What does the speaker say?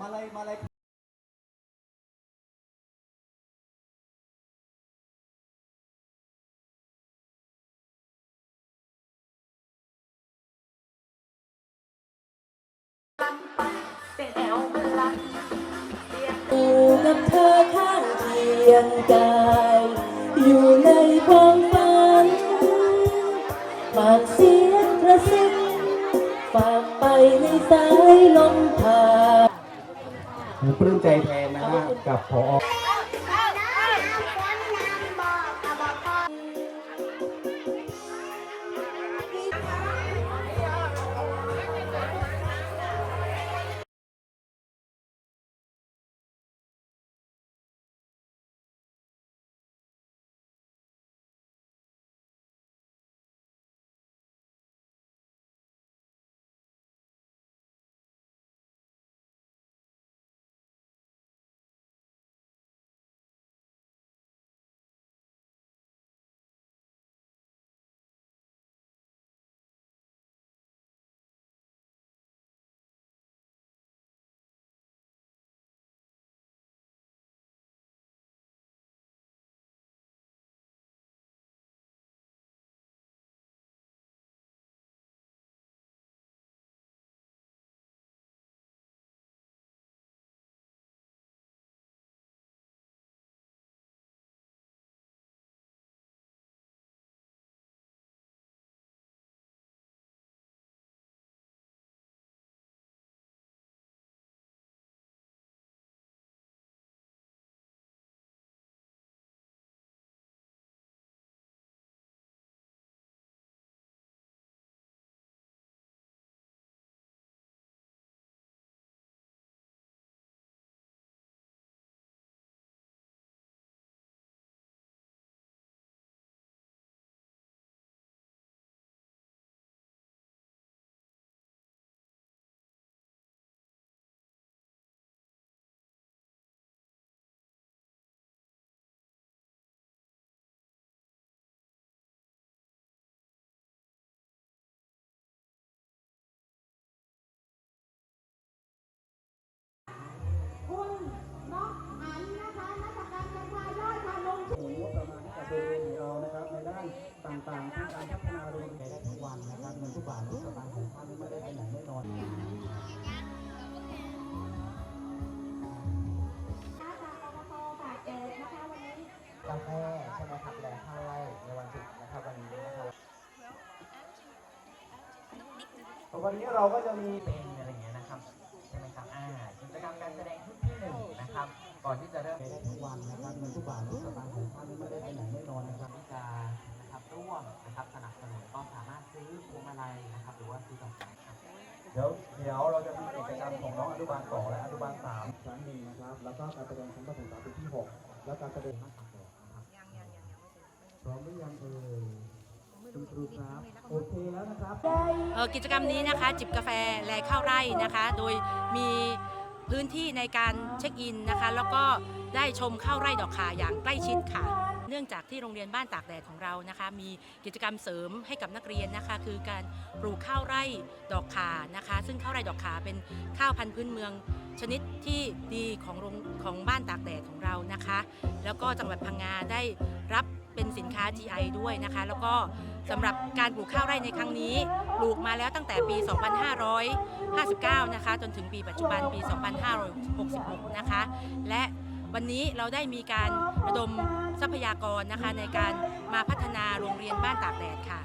มาเลยมาเลยเป็นแอวพลัยอยู่กับเธอข้างเคียงกายอยู่ในความฝันฝากเสียงกระซิบฝากไปในสายลมพาผม ปลื้มใจแทนนะฮะกับพอ โรงเรียนของเรานะครับในด้านต่างๆทั้งการพัฒนาโรงเรียนได้ทุกวันนะครับเงินทุกบาททุกสตางค์ของท่านไม่ได้ไปไหนแน่นอนกาแฟใช่ไหมครับแลข้าวไร่ในวันศุกร์นะครับวันนี้นะครับวันนี้เราก็จะมีเป็น ดี๋ยวเดี๋ยวเราจะมีกิจกรรมของน้องอนุบาลสองและอนุบาลสามครั้งหนึ่งนะครับ แล้วก็การแสดงชั้นประถมศึกษาปีที่หกแล้วการแสดงมากกว่านะครับพร้อมหรือยังเอ่ยคุณครูครับโอเคแล้วนะครับเอ่อกิจกรรมนี้นะคะ จิบกาแฟแลข้าวไร่นะคะ โดยมีพื้นที่ในการเช็คอินนะคะ แล้วก็ได้ชมข้าวไร่ดอกขาอย่างใกล้ชิดค่ะ เนื่องจากที่โรงเรียนบ้านตากแดดของเรานะคะ มีกิจกรรมเสริมให้กับนักเรียนนะคะ คือการปลูกข้าวไร่ดอกขานะคะ ซึ่งข้าวไร่ดอกขาเป็นข้าวพันธุ์พื้นเมืองชนิดที่ดีของโรงของบ้านตากแดดของเรานะคะ แล้วก็จังหวัดพังงาได้รับเป็นสินค้า GI ด้วยนะคะ แล้วก็สำหรับการปลูกข้าวไร่ในครั้งนี้ปลูกมาแล้วตั้งแต่ปี 2559 นะคะ จนถึงปีปัจจุบันปี 2566 นะคะ และ วันนี้เราได้มีการระดมทรัพยากรนะคะในการมาพัฒนาโรงเรียนบ้านตากแดดค่ะ